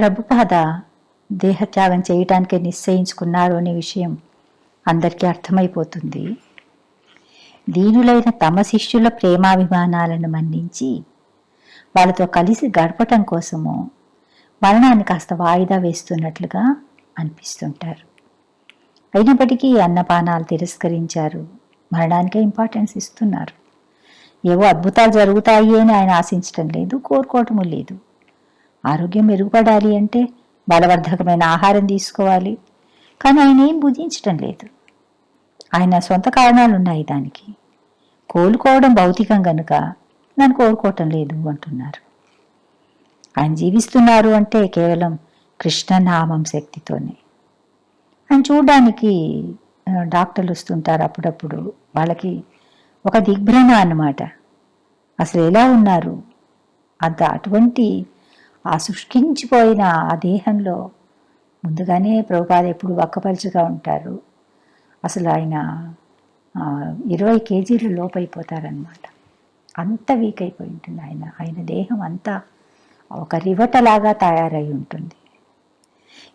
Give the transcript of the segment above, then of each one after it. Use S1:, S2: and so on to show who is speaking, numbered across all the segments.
S1: ప్రభుపాద దేహత్యాగం చేయటానికి నిశ్చయించుకున్నారు అనే విషయం అందరికీ అర్థమైపోతుంది. దీనులైన తమ శిష్యుల ప్రేమాభిమానాలను మన్నించి వాళ్ళతో కలిసి గడపటం కోసము మరణాన్ని కాస్త వాయిదా వేస్తున్నట్లుగా అనిపిస్తుంటారు. అయినప్పటికీ అన్నపానాలు తిరస్కరించారు. మరణానికే ఇంపార్టెన్స్ ఇస్తున్నారు. ఏవో అద్భుతాలు జరుగుతాయి అని ఆయన ఆశించటం లేదు కోరుకోవటము లేదు. ఆరోగ్యం మెరుగుపడాలి అంటే బలవర్ధకమైన ఆహారం తీసుకోవాలి. కానీ ఆయన ఏం భుజించటం లేదు. ఆయన సొంత కారణాలు ఉన్నాయి దానికి. కోలుకోవడం భౌతికం గనుక నన్ను కోరుకోవటం లేదు అంటున్నారు. ఆయన జీవిస్తున్నారు అంటే కేవలం కృష్ణనామం శక్తితోనే. ఆయన చూడడానికి డాక్టర్లు వస్తుంటారు అప్పుడప్పుడు. వాళ్ళకి ఒక దిగ్భ్రమ అన్నమాట. అసలు ఎలా ఉన్నారు? అంత అటువంటి ఆ శుష్కించిపోయిన ఆ దేహంలో ముందుగానే ప్రభుపాద ఎప్పుడు వక్కపలుచుగా ఉంటారు. అసలు ఆయన ఇరవై కేజీలు లోపైపోతారనమాట అంత వీక్ అయిపోయి ఉంటుంది ఆయన. ఆయన దేహం అంతా ఒక రివటలాగా తయారై ఉంటుంది.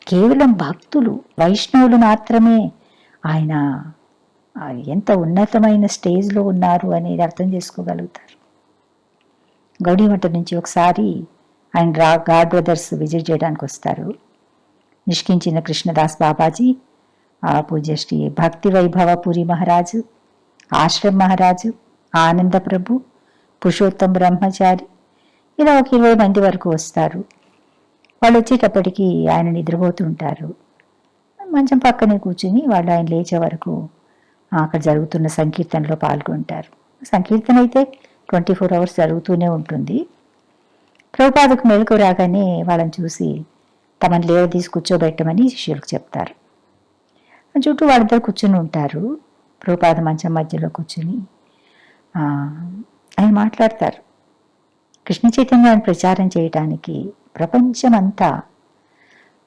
S1: కేవలం భక్తులు వైష్ణవులు మాత్రమే ఆయన ఎంత ఉన్నతమైన స్టేజ్లో ఉన్నారు అనేది అర్థం చేసుకోగలుగుతారు. గౌడీమఠ నుంచి ఒకసారి ఆయన రా గాడ్ బ్రదర్స్ విజిట్ చేయడానికి వస్తారు. నిష్కించిన కృష్ణదాస్ బాబాజీ ఆ పూజ్య శ్రీ భక్తి వైభవ పూరి మహారాజు ఆశ్రమ్ మహారాజు ఆనంద ప్రభు పురుషోత్తం బ్రహ్మచారి ఇలా ఒక ఇరవై మంది వరకు వస్తారు. వాళ్ళు వచ్చేటప్పటికి ఆయన నిద్రపోతుంటారు మంచం పక్కనే కూర్చుని వాళ్ళు ఆయన లేచే వరకు అక్కడ జరుగుతున్న సంకీర్తనలో పాల్గొంటారు. సంకీర్తన అయితే ట్వంటీ ఫోర్ అవర్స్ జరుగుతూనే ఉంటుంది. ప్రభుపాదకు మెలకు రాగానే వాళ్ళని చూసి తమని లేవదీసి కూర్చోబెట్టమని శిష్యులకు చెప్తారు. చుట్టూ వాళ్ళిద్దరు కూర్చుని ఉంటారు. ప్రభుపాద మంచం మధ్యలో కూర్చుని ఆయన మాట్లాడతారు. కృష్ణ చైతన్యాన్ని ప్రచారం చేయడానికి ప్రపంచమంతా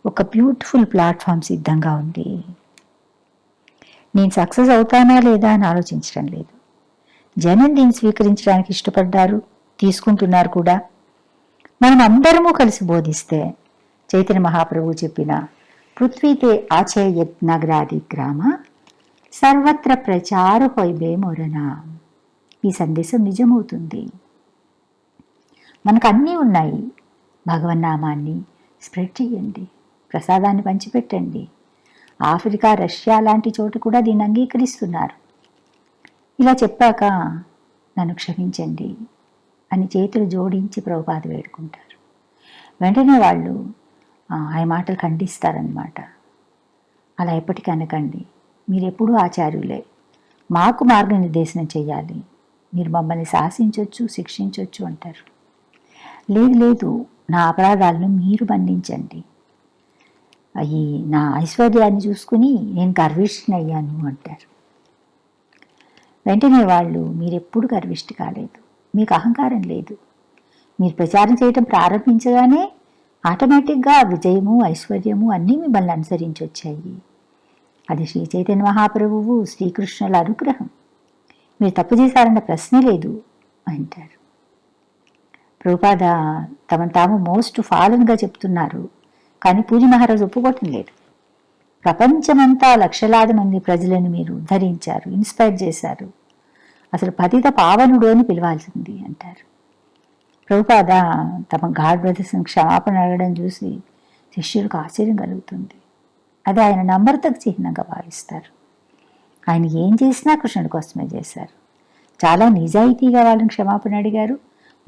S1: ఒక బ్యూటిఫుల్ ప్లాట్ఫామ్ సిద్ధంగా ఉంది. నేను సక్సెస్ అవుతానా లేదా అని ఆలోచించడం లేదు. జనం దీన్ని స్వీకరించడానికి ఇష్టపడ్డారు తీసుకుంటున్నారు కూడా. మనం అందరము కలిసి బోధిస్తే చైతన్య మహాప్రభు చెప్పిన పృథ్వీతే ఆచేయత్ నగరాది గ్రామ సర్వత్ర ప్రచార హొయ్బే మొరనా. ఈ సందేశం నిజమవుతుంది. మనకు అన్నీ ఉన్నాయి భగవన్నామాన్ని స్ప్రెడ్ చేయండి. ప్రసాదాన్ని పంచిపెట్టండి. ఆఫ్రికా రష్యా లాంటి చోటు కూడా దీన్ని అంగీకరిస్తున్నారు. ఇలా చెప్పాక నన్ను క్షమించండి. అని చేతులు జోడించి ప్రభుపాద వేడుకుంటారు. వెంటనే వాళ్ళు ఆ, మాటలు ఖండిస్తారనమాట అలా ఎప్పటికీ అనకండి. మీరు ఎప్పుడూ ఆచార్యులే. మాకు మార్గనిర్దేశనం చేయాలి మీరు మమ్మల్ని శాసించవచ్చు శిక్షించవచ్చు అంటారు. లేదు లేదు నా అపరాధాలను మీరు బంధించండి. అయ్యి నా ఐశ్వర్యాన్ని చూసుకుని నేను గర్విష్ఠని అయ్యాను అంటారు. వెంటనే వాళ్ళు మీరెప్పుడు గర్విష్టి కాలేదు. మీకు అహంకారం లేదు. మీరు ప్రచారం చేయటం ప్రారంభించగానే ఆటోమేటిక్గా విజయము ఐశ్వర్యము అన్నీ మిమ్మల్ని అనుసరించి వచ్చాయి అది శ్రీ చైతన్య మహాప్రభువు శ్రీకృష్ణుల అనుగ్రహం. మీరు తప్పు చేశారన్న ప్రశ్నే లేదు అంటారు. ప్రభుపాద తమను తాము మోస్ట్ ఫాలన్గా చెప్తున్నారు కానీ పూరి మహారాజు ఒప్పుకోవటం లేదు. ప్రపంచమంతా లక్షలాది మంది ప్రజలను మీరు ఉద్ధరించారు ఇన్స్పైర్ చేశారు. అసలు పతిత పావనుడు అని పిలవాల్సింది అంటారు. ప్రభుపాద తమ గాడ్ బ్రదర్స్ని క్షమాపణ అడగడం చూసి శిష్యులకు ఆశ్చర్యం కలుగుతుంది. అది ఆయన నమ్రతకు చిహ్నంగా భావిస్తారు. ఆయన ఏం చేసినా కృష్ణుడి కోసమే చేశారు. చాలా నిజాయితీగా వాళ్ళని క్షమాపణ అడిగారు.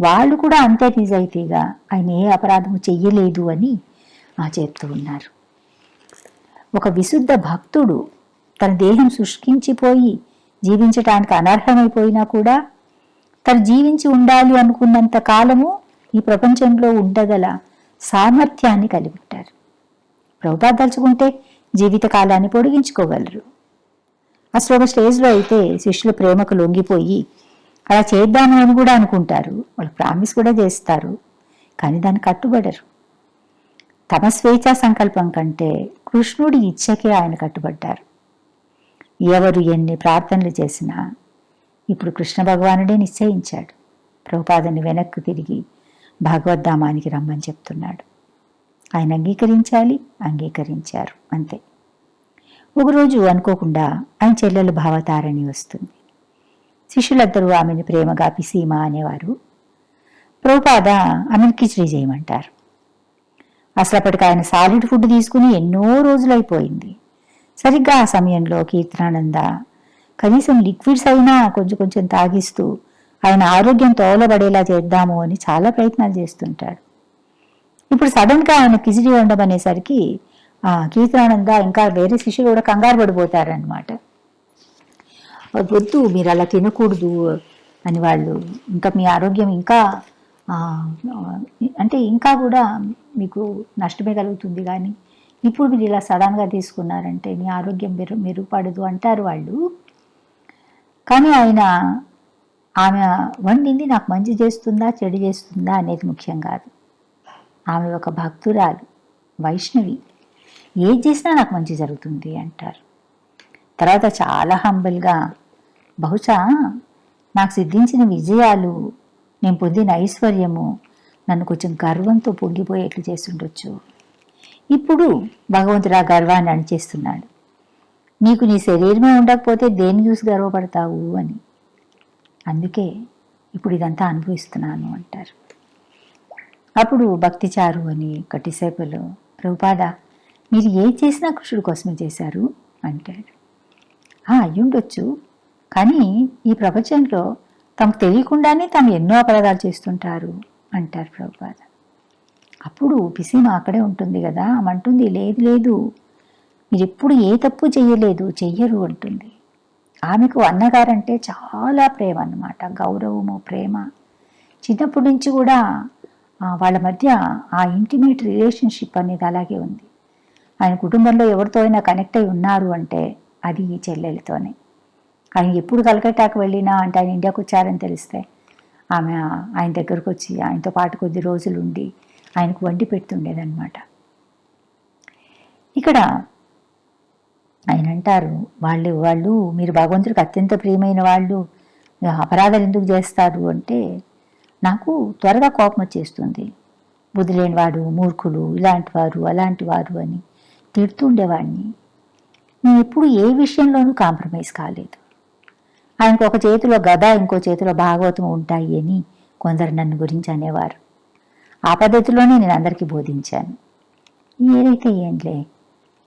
S1: వాళ్ళు కూడా అంతే నిజాయితీగా ఆయన ఏ అపరాధము చెయ్యలేదు అని ఆ చెప్తూ ఉన్నారు. ఒక విశుద్ధ భక్తుడు తన దేహం శుష్కించిపోయి జీవించటానికి అనర్హమైపోయినా కూడా తను జీవించి ఉండాలి అనుకున్నంత కాలము ఈ ప్రపంచంలో ఉండగల సామర్థ్యాన్ని కలిగి ఉంటారు. ప్రభుపాద తలుచుకుంటే జీవితకాలాన్ని పొడిగించుకోగలరు. అసలు ఒక స్టేజ్లో అయితే శిష్యుల ప్రేమకు లొంగిపోయి అలా చేద్దాము అని కూడా అనుకుంటారు. వాళ్ళు ప్రామిస్ కూడా చేస్తారు. కానీ దాన్ని కట్టుబడరు. తమ స్వేచ్ఛా సంకల్పం కంటే కృష్ణుడి ఇచ్చకే ఆయన కట్టుబడ్డారు. ఎవరు ఎన్ని ప్రార్థనలు చేసినా ఇప్పుడు కృష్ణ భగవానుడే నిశ్చయించాడు. ప్రభుపాదని వెనక్కు తిరిగి భగవద్ధామానికి రమ్మని చెప్తున్నాడు. ఆయన అంగీకరించాలి అంగీకరించారు అంతే. ఒకరోజు అనుకోకుండా ఆయన చెల్లెలు భావతారణి వస్తుంది. శిష్యులందరూ ఆమెను ప్రేమగా పిసీమా అనేవారు. ప్రభుపాద ఆమెను కిచడీ చేయమంటారు. అసలు అప్పటికి ఆయన సాలిడ్ ఫుడ్ తీసుకుని ఎన్నో రోజులైపోయింది సరిగ్గా ఆ సమయంలో కీర్తనానంద కనీసం లిక్విడ్స్ అయినా కొంచెం కొంచెం తాగిస్తూ ఆయన ఆరోగ్యం తోలబడేలా చేద్దాము అని చాలా ప్రయత్నాలు చేస్తుంటాడు. ఇప్పుడు సడన్గా ఆయన కిచిడి ఉండమనేసరికి ఆ కీర్తనానంద ఇంకా వేరే శిష్యులు కూడా కంగారు పడిపోతారనమాట వద్దు మీరు అలా తినకూడదు అని వాళ్ళు ఇంకా మీ ఆరోగ్యం ఇంకా అంటే ఇంకా కూడా మీకు నష్టమే కలుగుతుంది కానీ ఇప్పుడు మీరు ఇలా సడన్గా తీసుకున్నారంటే మీ ఆరోగ్యం మెరు మెరుగుపడదు అంటారు వాళ్ళు. కానీ ఆయన ఆమె వండింది నాకు మంచి చేస్తుందా చెడు చేస్తుందా అనేది ముఖ్యం కాదు. ఆమె ఒక భక్తురాలు వైష్ణవి. ఏది చేసినా నాకు మంచి జరుగుతుంది అంటారు. తర్వాత చాలా హంబుల్గా బహుశా నాకు సిద్ధించిన విజయాలు నేను పొందిన ఐశ్వర్యము నన్ను కొంచెం గర్వంతో పొంగిపోయేట్లు చేస్తుండొచ్చు. ఇప్పుడు భగవంతుడు ఆ గర్వాన్ని అణిచేస్తున్నాడు. నీకు నీ శరీరమే ఉండకపోతే దేన్ని చూసి గర్వపడతావు అని. అందుకే ఇప్పుడు ఇదంతా అనుభవిస్తున్నాను అంటారు. అప్పుడు భక్తిచారు అని కట్టిసేపలు ప్రభుపాద మీరు ఏ చేసినా కృష్ణుడి కోసమే చేశారు అంటాడు. "ఆ, అయ్యుండొచ్చు. కానీ ఈ ప్రపంచంలో తమకు తెలియకుండానే తాము ఎన్నో అపరాధాలు చేస్తుంటారు అంటారు ప్రభుపాద. అప్పుడు పిసీమ అక్కడే ఉంటుంది కదా ఆమె అంటుంది లేదు లేదు మీరు ఎప్పుడు ఏ తప్పు చేయలేదు చెయ్యరు అంటుంది. ఆమెకు అన్నగారంటే చాలా ప్రేమ అన్నమాట గౌరవము ప్రేమ. చిన్నప్పటి నుంచి కూడా వాళ్ళ మధ్య ఆ ఇంటిమేట్ రిలేషన్షిప్ అనేది అలాగే ఉంది. ఆయన కుటుంబంలో ఎవరితో అయినా కనెక్ట్ అయి ఉన్నారు అంటే అది ఈ చెల్లెలతోనే. ఆయన ఎప్పుడు కలకట్టాకు వెళ్ళినా అంటే ఆయన ఇండియాకు వచ్చారని తెలిస్తే ఆమె ఆయన దగ్గరకు వచ్చి ఆయనతో పాటు కొద్ది రోజులు ఉండి ఆయనకు వండి పెడుతుండేదన్నమాట. ఇక్కడ ఆయన అంటారు వాళ్ళు వాళ్ళు మీరు భగవంతుడికి అత్యంత ప్రియమైన వాళ్ళు అపరాధాలు ఎందుకు చేస్తారు? అంటే నాకు త్వరగా కోపం వచ్చేస్తుంది. బుద్ధి లేనివాడు మూర్ఖులు ఇలాంటి వారు అలాంటి వారు అని తిడుతుండేవాడిని నేను ఎప్పుడు ఏ విషయంలోనూ కాంప్రమైజ్ కాలేదు. ఆయనకు ఒక చేతిలో గద ఇంకో చేతిలో భాగవతం ఉంటాయి అని కొందరు నన్ను గురించి అనేవారు. ఆ పద్ధతిలోనే నేను అందరికీ బోధించాను. ఏదైతే ఏంలే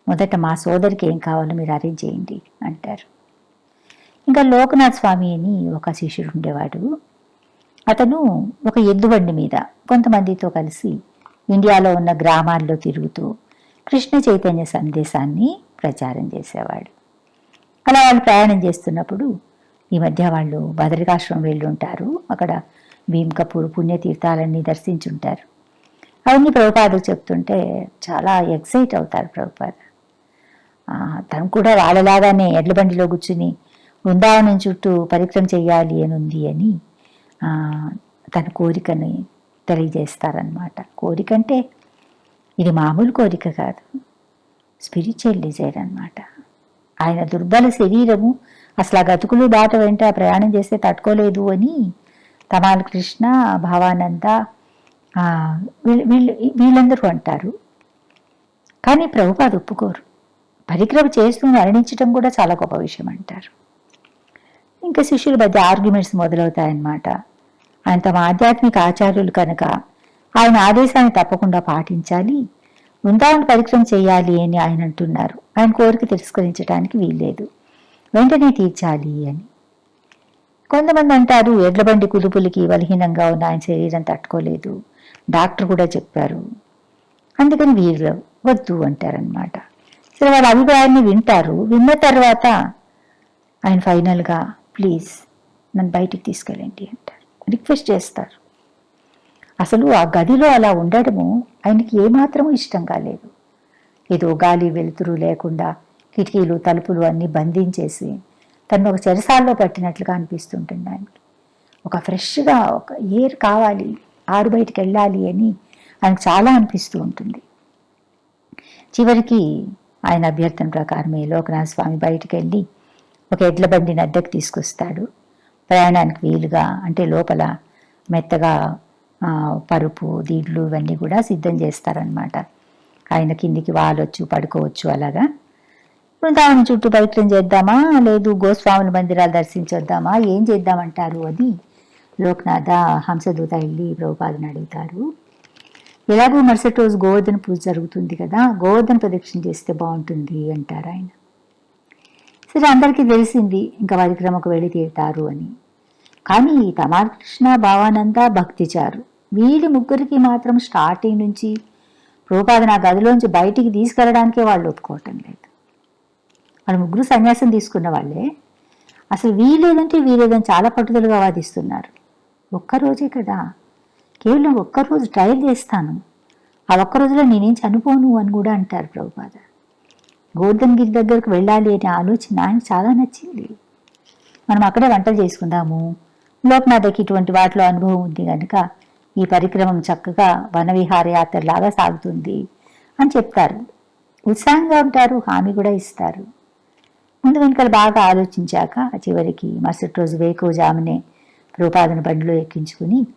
S1: మొదట మా సోదరికి ఏం కావాలో మీరు అరేంజ్ చేయండి అంటారు. ఇంకా లోకనాథ్ స్వామి అని ఒక శిష్యుడు ఉండేవాడు. అతను ఒక ఎద్దుబండి మీద కొంతమందితో కలిసి ఇండియాలో ఉన్న గ్రామాల్లో తిరుగుతూ కృష్ణ చైతన్య సందేశాన్ని ప్రచారం చేసేవాడు. అలా వాళ్ళు ప్రయాణం చేస్తున్నప్పుడు ఈ మధ్య వాళ్ళు బదరికాశ్రమం వెళ్ళి ఉంటారు. అక్కడ భీమ్ కపూర్ పుణ్యతీర్థాలన్నీ దర్శించుంటారు. అవన్నీ ప్రభుపాదకు చెప్తుంటే చాలా ఎక్సైట్ అవుతారు ప్రభుపాద. తను కూడా వాళ్ళలాగానే ఎడ్ల బండిలో కూర్చుని బృందావనం చుట్టూ పరిక్రమ చేయాలి అని ఉంది అని తన కోరికని తెలియజేస్తారనమాట కోరిక అంటే ఇది మామూలు కోరిక కాదు స్పిరిచువల్ డిజైర్ అన్నమాట. ఆయన దుర్బల శరీరము అసలు ఆ గతుకులు బాట వెంట ప్రయాణం చేస్తే తట్టుకోలేదు అని తమాల కృష్ణ భావానంద వీళ్ళు వీళ్ళు వీళ్ళందరూ అంటారు. కానీ ప్రభుపాద ఒప్పుకోరు. పరిక్రమ చేస్తూ మరణించడం కూడా చాలా గొప్ప విషయం అంటారు. ఇంకా శిష్యుల మధ్య ఆర్గ్యుమెంట్స్ మొదలవుతాయన్నమాట. ఆయన తమ ఆధ్యాత్మిక ఆచార్యులు కనుక ఆయన ఆదేశాన్ని తప్పకుండా పాటించాలి వృందావన పరిక్రమ చేయాలి అని ఆయన అంటున్నారు. ఆయన కోరిక తిరస్కరించడానికి వీల్లేదు. వెంటనే తీర్చాలి అని. కొంతమంది అంటారు ఎడ్లబండి కుదుపులకి బలహీనంగా ఉన్న ఆయన శరీరం తట్టుకోలేదు. డాక్టర్ కూడా చెప్పారు. అందుకని వీరు వద్దు అంటారనమాట సరే వాళ్ళ అభిప్రాయాన్ని వింటారు. విన్న తర్వాత ఆయన ఫైనల్గా ప్లీజ్ నన్ను బయటికి తీసుకెళ్ళండి అంటారు. రిక్వెస్ట్ చేస్తారు. అసలు ఆ గదిలో అలా ఉండడము ఆయనకి ఏమాత్రం ఇష్టం కాలేదు. ఏదో గాలి వెలుతురు లేకుండా కిటికీలు తలుపులు అన్నీ బంధించేసి తను ఒక చెరసాల్లో పట్టినట్లుగా అనిపిస్తుంటుంది ఆయనకి ఒక ఫ్రెష్గా ఒక ఎయిర్ కావాలి ఆరు బయటికి వెళ్ళాలి అని ఆయనకు చాలా అనిపిస్తూ ఉంటుంది. చివరికి ఆయన అభ్యర్థన ప్రకారమే లోకనాథ స్వామి బయటికి వెళ్ళి ఒక ఎడ్ల బండిని అద్దెకు తీసుకొస్తాడు. ప్రయాణానికి వీలుగా అంటే లోపల మెత్తగా పరుపు దీడ్లు ఇవన్నీ కూడా సిద్ధం చేస్తారనమాట ఆయన కిందికి వాలొచ్చు పడుకోవచ్చు అలాగా. బృందావనం చుట్టూ పవిత్రం చేద్దామా? లేదు గోస్వాముల మందిరాలు దర్శించొద్దామా? ఏం చేద్దామంటారు అని లోక్నాథ హంసదూత వెళ్ళి ప్రభుపాదని అడుగుతారు. ఎలాగో మరుసటి రోజు గోవర్ధన పూజ జరుగుతుంది కదా గోవర్ధన ప్రదక్షిణ చేస్తే బాగుంటుంది అంటారు ఆయన. సరే అందరికీ తెలిసింది ఇంకా పరిక్రమకు వెళ్ళి తీరుతారు అని. కానీ తమాకృష్ణ భావానంద భక్తిచారు వీళ్ళు ముగ్గురికి మాత్రం స్టార్టింగ్ నుంచి ప్రభుపాద నా గదిలోంచి బయటికి తీసుకెళ్ళడానికే వాళ్ళు ఒప్పుకోవటం లేదు. వాళ్ళు ముగ్గురు సన్యాసం తీసుకున్న వాళ్ళే. అసలు వీలేదంటే వీలేదని చాలా పట్టుదలగా వాదిస్తున్నారు. ఒక్కరోజే కదా. కేవలం ఒక్కరోజు ట్రయల్ చేస్తాను. ఆ ఒక్క రోజులో నేనేం చనిపోను అని కూడా అంటారు ప్రభుపాద. గోర్ధన్గిరి దగ్గరకు వెళ్ళాలి అనే ఆలోచన ఆయన చాలా నచ్చింది. మనం అక్కడే వంటలు చేసుకుందాము. లోక్నాథకి ఇటువంటి వాటిలో అనుభవం ఉంది కనుక ఈ పరిక్రమం చక్కగా వనవిహారయాత్రలాగా సాగుతుంది అని చెప్తారు. ఉత్సాహంగా ఉంటారు హామీ కూడా ఇస్తారు. ముందు వెనుకలు బాగా ఆలోచించాక చివరికి మరుసటి రోజు వేకువజామునే రూపాదన బండిలో ఎక్కించుకుని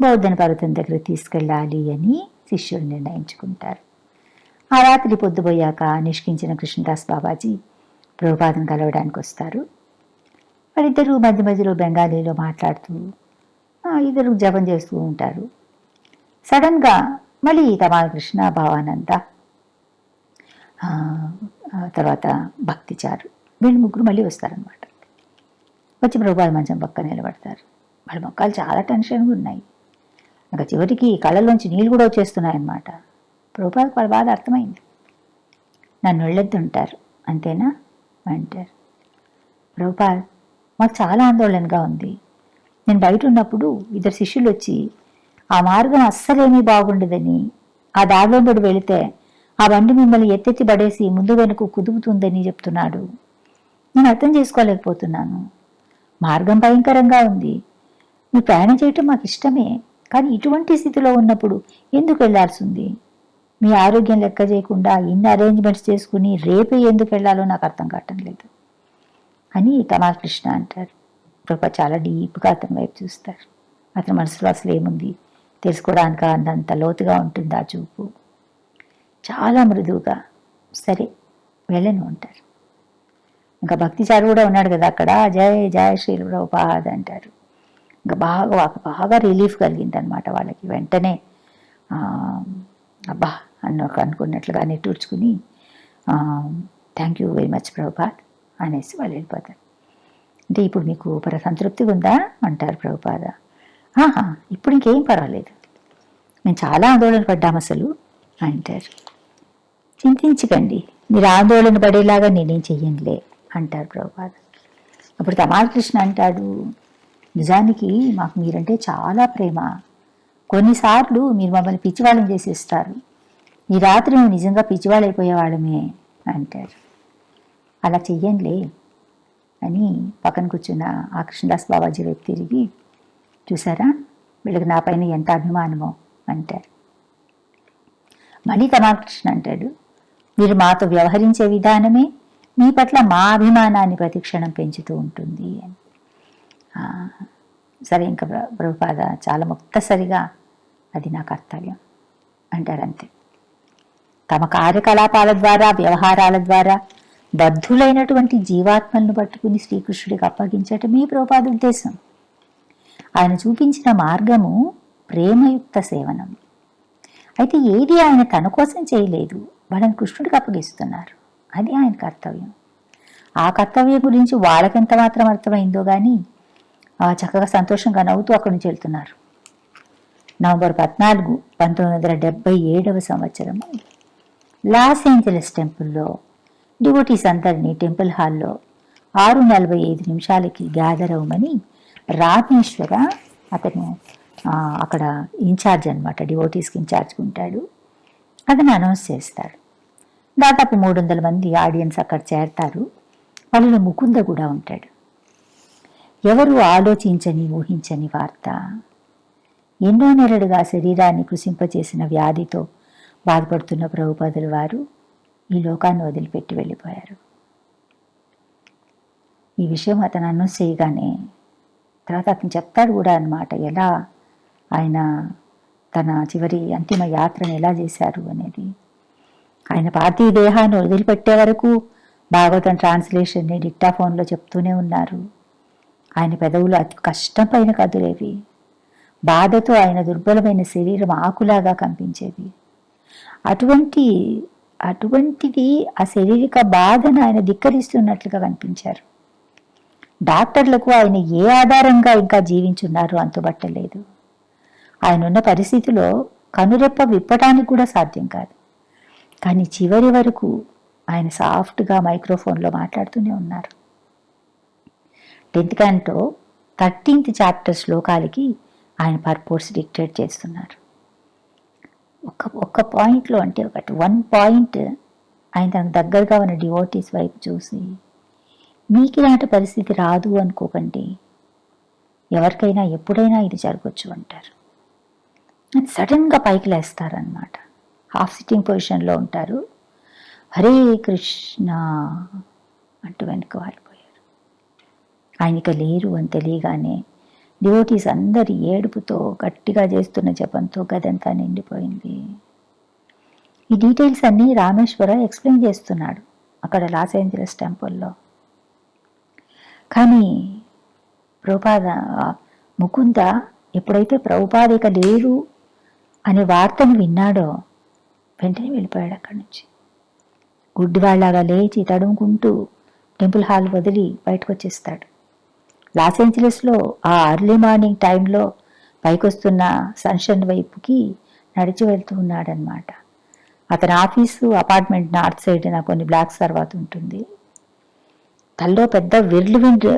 S1: బౌద్ధన పర్వతం దగ్గర తీసుకెళ్ళాలి అని శిష్యులు నిర్ణయించుకుంటారు. ఆ రాత్రి పొద్దుపోయాక నిష్కించిన కృష్ణదాస్ బాబాజీ ప్రభుపాదను కలవడానికి వస్తారు. వాళ్ళిద్దరూ మధ్య మధ్యలో బెంగాలీలో మాట్లాడుతూ ఇద్దరు జపం చేస్తూ ఉంటారు. సడన్గా మళ్ళీ తమాల కృష్ణ భావానంద? తర్వాత భక్తిచారు వీళ్ళు ముగ్గురు మళ్ళీ వస్తారనమాట వచ్చి ప్రభుపాద మంచం పక్క నిలబడతారు. వాళ్ళ మొక్కలు చాలా టెన్షన్గా ఉన్నాయి. ఇంకా చివరికి కళ్ళలోంచి నీళ్ళు కూడా వచ్చేస్తున్నాయన్నమాట. ప్రభుపాదకు వాళ్ళ బాధ అర్థమైంది. నన్ను వెళ్ళొద్దుంటారు అంతేనా? అంటారు. ప్రభుపాద్ మాకు చాలా ఆందోళనగా ఉంది. నేను బయట ఉన్నప్పుడు ఇద్దరు శిష్యులు వచ్చి ఆ మార్గం అస్సలేమీ బాగుండదని ఆ దారిలో వెళితే ఆ బండి మిమ్మల్ని ఎత్తెత్తి పడేసి ముందు వెనుక కుదుపుతుందని చెప్తున్నాడు. నేను అర్థం చేసుకోలేకపోతున్నాను. మార్గం భయంకరంగా ఉంది. మీ ప్రయాణం చేయటం మాకు ఇష్టమే కానీ ఇటువంటి స్థితిలో ఉన్నప్పుడు ఎందుకు వెళ్ళాల్సి ఉంది మీ ఆరోగ్యం లెక్క చేయకుండా ఇన్ని అరేంజ్మెంట్స్ చేసుకుని రేపే ఎందుకు వెళ్ళాలో నాకు అర్థం కావటం లేదు అని తమాల్ కృష్ణ అంటారు. ప్రభా చాలా డీప్గా అతని వైపు చూస్తారు. అతని మనసులో అసలు ఏముంది? తెలుసుకోవడానికి అంత లోతుగా ఉంటుంది ఆ చూపు? చాలా మృదువుగా సరే వెళ్ళను అంటారు. ఇంకా భక్తిచారు కూడా ఉన్నాడు కదా అక్కడ. జయ జయ శ్రీ ఉపాహాద అంటారు. ఇంకా బాగా బాగా రిలీఫ్ కలిగింది అనమాట వాళ్ళకి. వెంటనే అబ్బా అన్న అనుకున్నట్లుగా నిట్టూర్చుకుని thank you very much Prabhupad అనేసి వాళ్ళు వెళ్ళిపోతారు. అంటే ఇప్పుడు మీకు పర సంతృప్తిగా ఉందా? అంటారు ప్రభుపాద. ఆహా ఇప్పుడు ఇంకేం పర్వాలేదు. మేము చాలా ఆందోళన పడ్డాం అసలు అంటారు. చింతించకండి. మీరు ఆందోళన పడేలాగా నేనేం చెయ్యనులే. అంటారు ప్రభుపాద అప్పుడు తమాలకృష్ణ అంటాడు నిజానికి మాకు మీరంటే చాలా ప్రేమ. కొన్నిసార్లు మీరు మమ్మల్ని పిచ్చివాళ్ళని చేసేస్తారు. ఈ రాత్రి మేము నిజంగా పిచ్చివాళ్ళైపోయేవాళ్ళమే అంటారు. అలా చెయ్యండిలే అని పక్కన కూర్చున్న ఆ కృష్ణదాస్ బాబాజీ వైపు తిరిగి చూసారా? వీళ్ళకి నా పైన ఎంత అభిమానమో అంటారు. మళ్ళీ తమాకృష్ణ అంటాడు మీరు మాతో వ్యవహరించే విధానమే మీ పట్ల మా అభిమానాన్ని ప్రతిక్షణం పెంచుతూ ఉంటుంది అని. సరే ఇంకా ప్ర- ప్రభుపాద చాలా ముక్తసరిగా అది నా కర్తవ్యం అంటారు అంతే. తమ కార్యకలాపాల ద్వారా వ్యవహారాల ద్వారా బద్ధులైనటువంటి జీవాత్మలను పట్టుకుని శ్రీకృష్ణుడికి అప్పగించటమే ప్రభుపాద ఉద్దేశం. ఆయన చూపించిన మార్గము ప్రేమయుక్త సేవనం. అయితే ఏది ఆయన తన కోసం చేయలేదు వాళ్ళని కృష్ణుడికి అప్పగిస్తున్నారు. అది ఆయన కర్తవ్యం. ఆ కర్తవ్యం గురించి వాళ్ళకెంత మాత్రం అర్థమైందో కానీ చక్కగా సంతోషంగా నవ్వుతూ అక్కడి నుంచి వెళ్తున్నారు. నవంబర్ పద్నాలుగు పంతొమ్మిది వందల డెబ్బై ఏడవ సంవత్సరం. లాస్ ఏంజలస్ టెంపుల్లో డివోటీస్ అందరినీ టెంపుల్ హాల్లో ఆరు నలభై ఐదు నిమిషాలకి గ్యాదర్ అవ్వమని రామేశ్వర అతను అక్కడ ఇన్ఛార్జ్ అనమాట డివోటీస్కి ఇన్ఛార్జ్గా ఉంటాడు. అతను అనౌన్స్ చేస్తాడు. దాదాపు మూడు వందల మంది ఆడియన్స్ అక్కడ చేరతారు. వాళ్ళలో ముకుంద కూడా ఉంటాడు. ఎవరు ఆలోచించని ఊహించని వార్త. ఎన్నో నెలలుగా శరీరాన్ని కృషింపచేసిన వ్యాధితో బాధపడుతున్న ప్రభుపదుల వారు ఈ లోకాన్ని వదిలిపెట్టి వెళ్ళిపోయారు. ఈ విషయం అతను అనౌన్స్ చేయగానే తర్వాత అతను చెప్తాడు కూడా అన్నమాట ఎలా ఆయన తన చివరి అంతిమ యాత్రను ఎలా చేశారు అనేది. ఆయన పార్థివ దేహాన్ని వదిలిపెట్టే వరకు భాగవతం ట్రాన్స్లేషన్ని డిక్టాఫోన్లో చెప్తూనే ఉన్నారు. ఆయన పెదవులు అతి కష్టం పైన కదులేవి. బాధతో ఆయన దుర్బలమైన శరీరం ఆకులాగా కంపించేది అటువంటి అటువంటిది ఆ శారీరక బాధను ఆయన ధిక్కరిస్తున్నట్లుగా కనిపించారు. డాక్టర్లకు ఆయన ఏ ఆధారంగా ఇంకా జీవించున్నారో అంతుబట్టలేదు. ఆయన ఉన్న పరిస్థితిలో కనురెప్ప విప్పటానికి కూడా సాధ్యం కాదు. కానీ చివరి వరకు ఆయన సాఫ్ట్గా మైక్రోఫోన్లో మాట్లాడుతూనే ఉన్నారు. టెన్త్ క్యాంటో థర్టీన్త్ చాప్టర్ శ్లోకాలకి ఆయన పర్పోర్స్ డిక్టేట్ చేస్తున్నారు. ఒక ఒక్క పాయింట్లో అంటే ఒకటి వన్ పాయింట్ ఆయన తనకు దగ్గరగా ఉన్న డివోటీస్ వైపు చూసి మీకు ఇలాంటి పరిస్థితి రాదు అనుకోకండి. ఎవరికైనా ఎప్పుడైనా ఇది జరగచ్చు అంటారు. సడన్గా పైకి లేస్తారనమాట హాఫ్ సిట్టింగ్ పొజిషన్లో ఉంటారు. హరే కృష్ణ అంటూ వెనక్కి వాలిపోయారు ఆయనక లేరు అని తెలియగానే డివోటీస్ అందరి ఏడుపుతో గట్టిగా చేస్తున్న జపంతో గదంతా నిండిపోయింది. ఈ డీటెయిల్స్ అన్నీ రామేశ్వర ఎక్స్ప్లెయిన్ చేస్తున్నాడు అక్కడ లాస్ ఏంజలస్ టెంపుల్లో. కానీ ప్రభుపాద ముకుంద ఎప్పుడైతే ప్రభుపాద ఇక లేరు అనే వార్తను విన్నాడో వెంటనే వెళ్ళిపోయాడు అక్కడి నుంచి. గుడ్డివాళ్ళాగా లేచి తడుముకుంటూ టెంపుల్ హాల్ వదిలి బయటకు వచ్చేస్తాడు లాస్ ఏంజలస్లో ఆ అర్లీ మార్నింగ్ టైంలో పైకొస్తున్న సన్షన్ వైపుకి నడిచి వెళ్తూ ఉన్నాడనమాట అతని ఆఫీసు అపార్ట్మెంట్ నార్త్ సైడ్న కొన్ని బ్లాక్స్ తర్వాత ఉంటుంది. తల్లో పెద్ద విండ్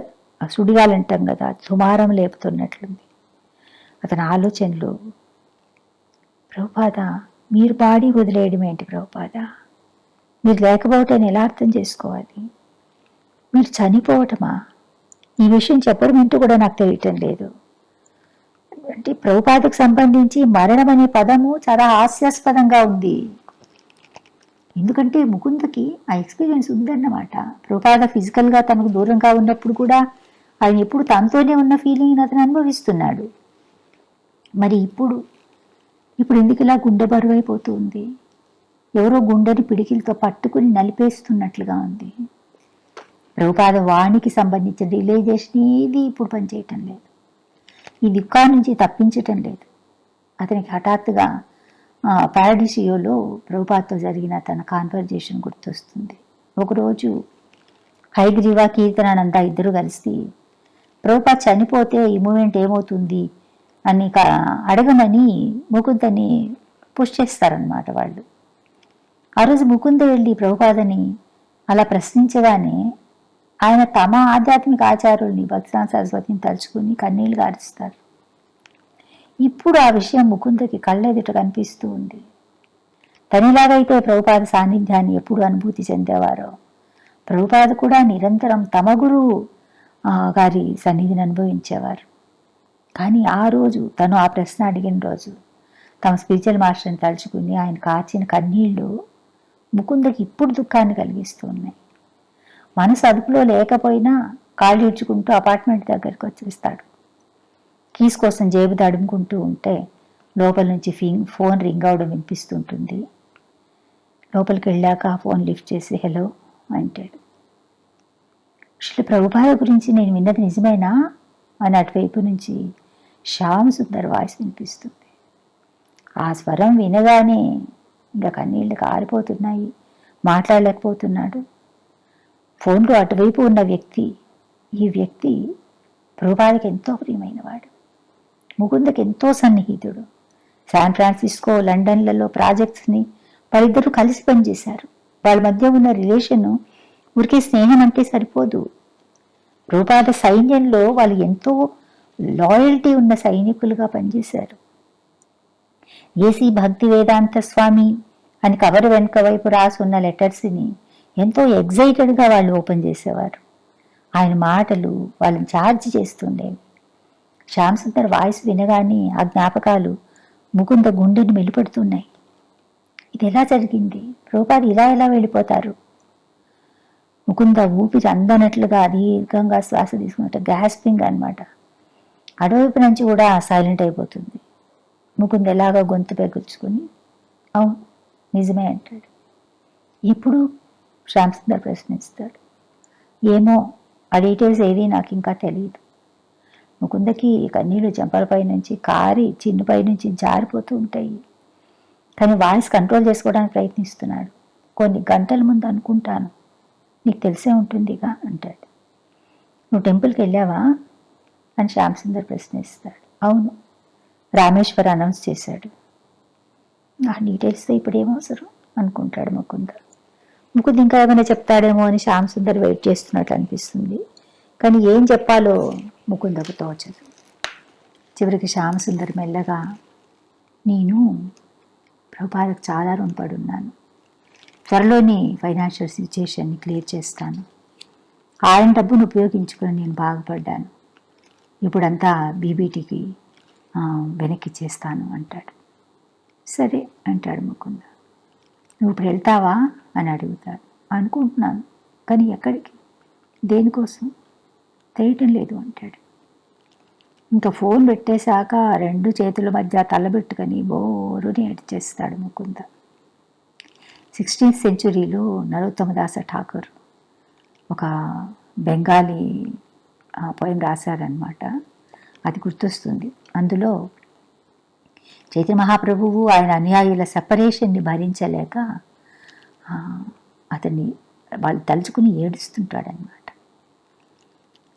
S1: సుడిగాలంటాం కదా సుమారం లేపుతున్నట్లుంది. అతని ఆలోచనలు ప్రభుపాద మీరు పాడి వదిలేయడం ఏంటి ప్రభుపాద? మీరు అని ఎలా అర్థం చేసుకోవాలి? మీరు చనిపోవటమా? ఈ విషయం చెప్పడం ఏంటో కూడా నాకు తెలియటం లేదు. అంటే ప్రభుపాదకు సంబంధించి మరణం అనే పదము చాలా హాస్యాస్పదంగా ఉంది. ఎందుకంటే ముకుందకి ఆ ఎక్స్పీరియన్స్ ఉందన్నమాట. ప్రభుపాద ఫిజికల్గా తనకు దూరంగా ఉన్నప్పుడు కూడా ఆయన ఎప్పుడు తనతోనే ఉన్న ఫీలింగ్ అతను అనుభవిస్తున్నాడు. మరి ఇప్పుడు ఇప్పుడు ఎందుకు ఇలా గుండె బరువైపోతుంది ఎవరో గుండెని పిడికిలతో పట్టుకుని నలిపేస్తున్నట్లుగా ఉంది. ప్రభుపాద వాణికి సంబంధించిన రిలైజేషన్ ఏది ఇప్పుడు పనిచేయటం లేదు. ఈ దుఃఖా నుంచి తప్పించటం లేదు. అతనికి హఠాత్తుగా పారడిసియోలో ప్రభుపాతో జరిగిన తన కాన్వర్జేషన్ గుర్తొస్తుంది. ఒకరోజు హైగ్రీవా కీర్తనానంద ఇద్దరు కలిసి ప్రభుపా చనిపోతే ఈ మూమెంట్ ఏమవుతుంది? అని అడగమని ముకుందని పుష్ చేస్తారనమాట వాళ్ళు. ఆ రోజు ముకుంద వెళ్ళి ప్రభుపాదని అలా ప్రశ్నించగానే ఆయన తమ ఆధ్యాత్మిక ఆచారుల్ని భక్తినాథ సరస్వతిని తలుచుకుని కన్నీళ్ళు గారుస్తారు ఇప్పుడు ఆ విషయం ముకుందకి కళ్ళెదుట కనిపిస్తూ ఉంది. తనిలాగైతే ప్రభుపాద సాన్నిధ్యాన్ని ఎప్పుడు అనుభూతి చెందేవారో ప్రభుపాద కూడా నిరంతరం తమ గురువు గారి సన్నిధిని అనుభవించేవారు. కానీ ఆ రోజు తను ఆ ప్రశ్న అడిగిన రోజు తమ స్పిరిచువల్ మాస్టర్ని తలుచుకుని ఆయన కాచిన కన్నీళ్ళు ముకుందకి ఇప్పుడు దుఃఖాన్ని కలిగిస్తూ ఉన్నాయి. మనసు అదుపులో లేకపోయినా కాళ్ళు ఇడ్చుకుంటూ అపార్ట్మెంట్ దగ్గరికి వచ్చేస్తాడు. కీస్ కోసం జేబు తడుముకుంటూ ఉంటే లోపల నుంచి ఫింగ్ ఫోన్ రింగ్ అవడం వినిపిస్తుంటుంది. లోపలికి వెళ్ళాక ఆ ఫోన్ లిఫ్ట్ చేసి హలో అంటాడు. అసలు ప్రభుపాద గురించి నేను విన్నది నిజమేనా? అని అటువైపు నుంచి శ్యామ్ సుందర్ వాయిస్ వినిపిస్తుంది. ఆ స్వరం వినగానే ఇంకా కన్నీళ్ళు కారిపోతున్నాయి. మాట్లాడలేకపోతున్నాడు. ఫోన్లో అటువైపు ఉన్న వ్యక్తి ఈ వ్యక్తి ప్రభుపాదకి ఎంతో ప్రియమైనవాడు. ముకుందకి ఎంతో సన్నిహితుడు. శాన్ ఫ్రాన్సిస్కో లండన్లలో ప్రాజెక్ట్స్ని వాళ్ళిద్దరూ కలిసి పనిచేశారు. వాళ్ళ మధ్య ఉన్న రిలేషన్ ఊరికే స్నేహం అంటే సరిపోదు. రూపాద సైన్యంలో వాళ్ళు ఎంతో లాయల్టీ ఉన్న సైనికులుగా పనిచేశారు. ఏసీ భక్తి వేదాంత స్వామి అని కవర్ వెనుక వైపు రాసి ఉన్న లెటర్స్ని ఎంతో ఎగ్జైటెడ్గా వాళ్ళు ఓపెన్ చేసేవారు. ఆయన మాటలు వాళ్ళని ఛార్జ్ చేస్తుండేవి. శ్యామ్ సుందర్ వాయిస్ వినగానే ఆ జ్ఞాపకాలు ముకుంద గుండెని మెలిపెడుతున్నాయి. ఇది ఎలా జరిగింది? రూపాది ఇలా ఎలా వెళ్ళిపోతారు? ముకుంద ఊపిరి అందనట్లుగా దీర్ఘంగా శ్వాస తీసుకున్నట్టు గ్యాస్పింగ్ అనమాట అటువైపు నుంచి కూడా సైలెంట్ అయిపోతుంది. ముకుంద్ ఎలాగో గొంతు పెగుల్చుకుని అవును నిజమే అంటాడు. ఇప్పుడు శ్యామ్ సుందర్ ప్రశ్నిస్తాడు. ఏమో ఆ డీటెయిల్స్ ఏవి నాకు ఇంకా తెలియదు ముకుందకి కన్నీళ్ళు చెంపలపై నుంచి కారి చిన్నుపై నుంచి జారిపోతూ ఉంటాయి. కానీ వాయిస్ కంట్రోల్ చేసుకోవడానికి ప్రయత్నిస్తున్నాడు. కొన్ని గంటల ముందు అనుకుంటాను. నీకు తెలిసే ఉంటుందిగా అంటాడు. నువ్వు టెంపుల్కి వెళ్ళావా? అని శ్యామ్ సుందర్ ప్రశ్నిస్తాడు. అవును. రామేశ్వర్ అనౌన్స్ చేశాడు. ఆ డీటెయిల్స్తో ఇప్పుడు ఏమవసరం అనుకుంటాడు ముకుంద. ముకుంద్ ఇంకా ఏమైనా చెప్తాడేమో అని శ్యామ్ సుందర్ వెయిట్ చేస్తున్నట్టు అనిపిస్తుంది. కానీ ఏం చెప్పాలో ముకుందకు తోచదు. చివరికి శ్యామ్ సుందర్ మెల్లగా నేను ప్రభుపాదకు చాలా రుణపడి ఉన్నాను త్వరలోని ఫైనాన్షియల్ సిచ్యుయేషన్ని క్లియర్ చేస్తాను. ఆయన డబ్బును ఉపయోగించుకొని నేను బాగుపడ్డాను. ఇప్పుడంతా బీబీటీకి వెనక్కి చేస్తాను అంటాడు. సరే అంటాడు ముకుంద. నువ్వు ఇప్పుడు వెళ్తావా? అని అడుగుతాడు. అనుకుంటున్నాను కానీ ఎక్కడికి? దేనికోసం? తెలియటం లేదు అంటాడు. ఇంకా ఫోన్ పెట్టేశాక రెండు చేతుల మధ్య తలబెట్టుకొని బోరుని ఏడ్చేస్తాడు ముకుంద. సిక్స్టీన్త్ సెంచురీలో నరోత్తమదాస ఠాకూర్ ఒక బెంగాలీ పోయం రాశారనమాట అది గుర్తొస్తుంది. అందులో చైతన్య మహాప్రభువు ఆయన అనుయాయుల సపరేషన్ని భరించలేక అతన్ని వాళ్ళు తలుచుకుని ఏడుస్తుంటాడనమాట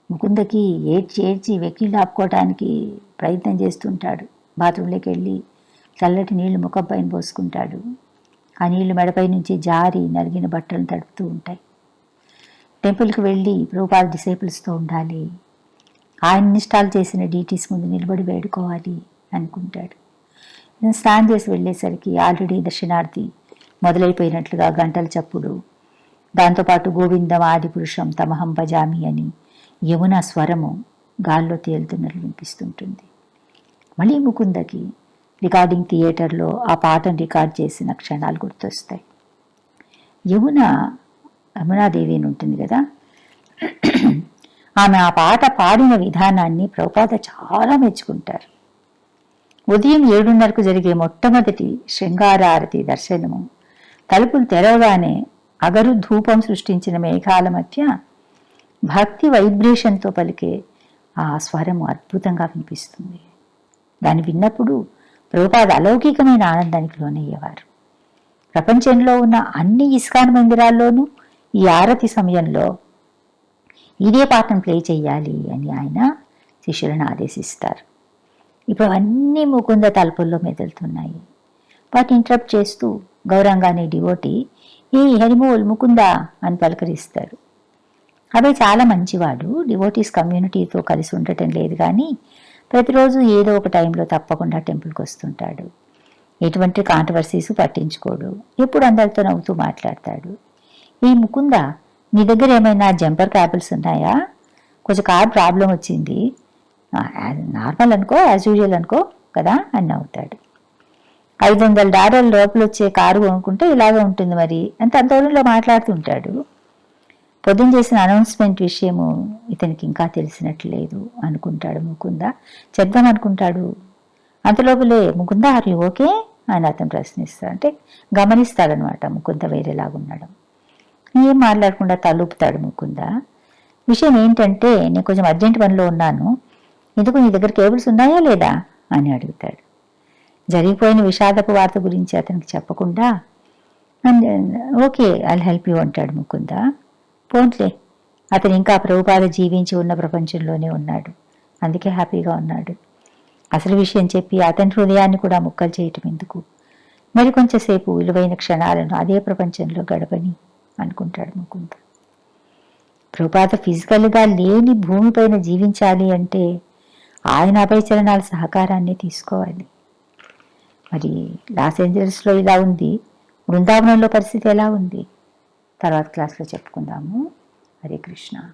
S1: ముకుందకి ఏడ్చి ఏడ్చి వెక్కిళ్ళు ఆపుకోవడానికి ప్రయత్నం చేస్తుంటాడు. బాత్రూంలోకి వెళ్ళి చల్లటి నీళ్ళు ముఖంపైన పోసుకుంటాడు. ఆ నీళ్ళు మెడపై నుంచి జారి నలిగిన బట్టలను తడుపుతూ ఉంటాయి. టెంపుల్కి వెళ్ళి ప్రభుపాద డిసేపుల్స్తో ఉండాలి. ఆయన ఇన్స్టాల్ చేసిన డీటీస్ ముందు నిలబడి వేడుకోవాలి అనుకుంటాడు. నేను స్నానం చేసి వెళ్ళేసరికి ఆల్రెడీ దక్షిణార్థి మొదలైపోయినట్లుగా గంటల చప్పుడు. దాంతోపాటు గోవిందం ఆది పురుషం తమహం భజామి అని యమున స్వరము గాల్లో తేలుతున్నట్లు వినిపిస్తుంటుంది. మళ్ళీ ముకుందకి రికార్డింగ్ థియేటర్లో ఆ పాటను రికార్డ్ చేసిన క్షణాలు గుర్తొస్తాయి. యమున యమునాదేవి అని ఉంటుంది కదా. ఆమె ఆ పాట పాడిన విధానాన్ని ప్రభుపాద చాలా మెచ్చుకుంటారు. ఉదయం ఏడున్నరకు జరిగే మొట్టమొదటి శృంగారారతి దర్శనము. తలుపులు తెరవగానే అగరు ధూపం సృష్టించిన మేఘాల మధ్య భక్తి వైబ్రేషన్తో పలికే ఆ స్వరము అద్భుతంగా వినిపిస్తుంది. దాన్ని విన్నప్పుడు ప్రభుపాద అలౌకికమైన ఆనందానికి లోనయ్యేవారు. ప్రపంచంలో ఉన్న అన్ని ఇస్కాన్ మందిరాల్లోనూ ఈ ఆరతి సమయంలో ఇదే పాఠం ప్లే చేయాలి అని ఆయన శిష్యులను ఆదేశిస్తారు. ఇప్పుడు అన్నీ ముకుంద తలుపుల్లో మెదులుతున్నాయి. వాటి ఇంటరప్ట్ చేస్తూ గౌరవంగానే డివోటి ఏ హరిమోల్ ముకుంద అని పలకరిస్తాడు. అవి చాలా మంచివాడు. డివోటీస్ కమ్యూనిటీతో కలిసి ఉండటం లేదు కానీ ప్రతిరోజు ఏదో ఒక టైంలో తప్పకుండా టెంపుల్కి వస్తుంటాడు. ఎటువంటి కాంట్రవర్సీస్ పట్టించుకోడు. ఎప్పుడు అందరితో నవ్వుతూ మాట్లాడతాడు. ఈ ముకుంద నీ దగ్గర ఏమైనా జంపర్ క్యాబుల్స్ ఉన్నాయా? కొంచెం కార్ ప్రాబ్లం వచ్చింది. నార్మల్ అనుకో యాజ్ యూజువల్ అనుకో కదా? అని నవ్వుతాడు. ఐదు వందల డాలర్ల లోపల వచ్చే కారు కొనుక్కుంటే ఇలాగే ఉంటుంది మరి అంత దూరంలో మాట్లాడుతుంటాడు పొద్దున చేసిన అనౌన్స్మెంట్ విషయము ఇతనికి ఇంకా తెలిసినట్లు లేదు అనుకుంటాడు ముకుంద. చెప్దాం అనుకుంటాడు. అంతలోపలే ముకుంద ఆర్ యూ ఓకే అని అతను ప్రశ్నిస్తాడు. అంటే గమనిస్తాడనమాట ముకుంద వేరేలాగున్నాడు. ఏం మాట్లాడకుండా తలూపుతాడు ముకుంద? విషయం ఏంటంటే నేను కొంచెం అర్జెంట్ పనిలో ఉన్నాను. ఎందుకు నీ దగ్గర కేబుల్స్ ఉన్నాయా లేదా? అని అడుగుతాడు. జరిగిపోయిన విషాదపు వార్త గురించి అతనికి చెప్పకుండా ఓకే ఐ హెల్ప్ యూ అంటాడు ముకుంద. పోన్లే అతను ఇంకా ప్రభుపాద జీవించి ఉన్న ప్రపంచంలోనే ఉన్నాడు. అందుకే హ్యాపీగా ఉన్నాడు. అసలు విషయం చెప్పి అతని హృదయాన్ని కూడా ముక్కలు చేయటం ఎందుకు? మరి కొంచెంసేపు విలువైన క్షణాలను అదే ప్రపంచంలో గడపని అనుకుంటాడు ముకుంద. ప్రభాత ఫిజికల్గా లేని భూమిపైన జీవించాలి అంటే ఆయన అభయచరణాల సహకారాన్ని తీసుకోవాలి. మరి లాస్ ఏంజల్స్లో ఇలా ఉంది. బృందావనంలో పరిస్థితి ఎలా ఉంది? తర్వాత క్లాస్లో చెప్పుకుందాము. హరే కృష్ణ.